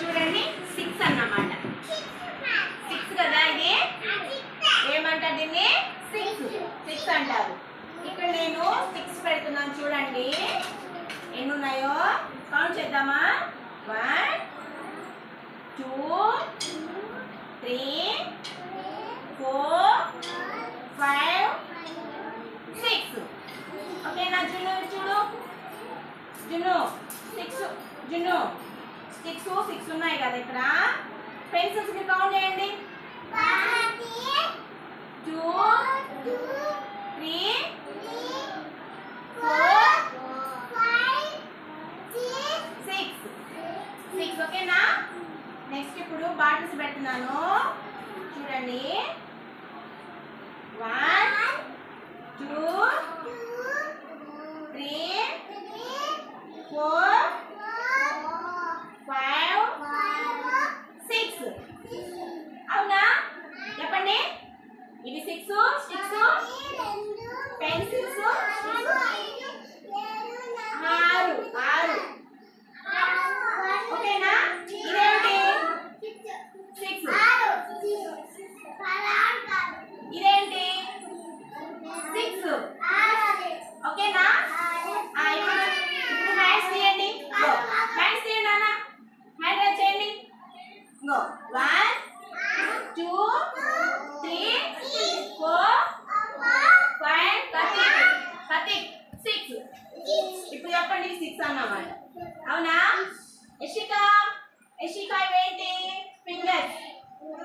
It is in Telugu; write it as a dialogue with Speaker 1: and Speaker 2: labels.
Speaker 1: చూడండి సిక్స్ అన్నమాట. సిక్స్ కదా ఇది? ఏమంటారు దీన్ని? సిక్స్ సిక్స్ అంటారు. ఇక్కడ నేను సిక్స్ పెడుతున్నాను చూడండి. ఎన్ని ఉన్నాయో కౌంట్ చేద్దామా one two three four five six ఓకేనా జున్ను చూడు. జున్ను సిక్స్ సిక్స్ ఉన్నాయి కదా ఇక్కడ. పెన్సిల్స్కి కౌంట్ చేయండి. Two three four six six ఓకేనా నెక్స్ట్ ఇప్పుడు బాటిల్స్ పెడుతున్నాను. చూడండి. One two three four five six అవునా చెప్పండి ఇవి సిక్స్ సిక్స్ పెన్సిల్స్ ఆరు ఆరు ఓకేనా ఇదేంటి సిక్స్ ఇదేంటి సిక్స్ ఓకేనా? ఆ, ఇప్పుడు ఇప్పుడు హ్యాండ్స్ తీయండి హ్యాండ్స్ తీయండి అన్న రైజ్ చేయండి. Go one two three four five కతిక్ కతిక్ సిక్స్ ఇప్పుడు చెప్పండి సిక్స్ అన్నమాట అవునా? యశిక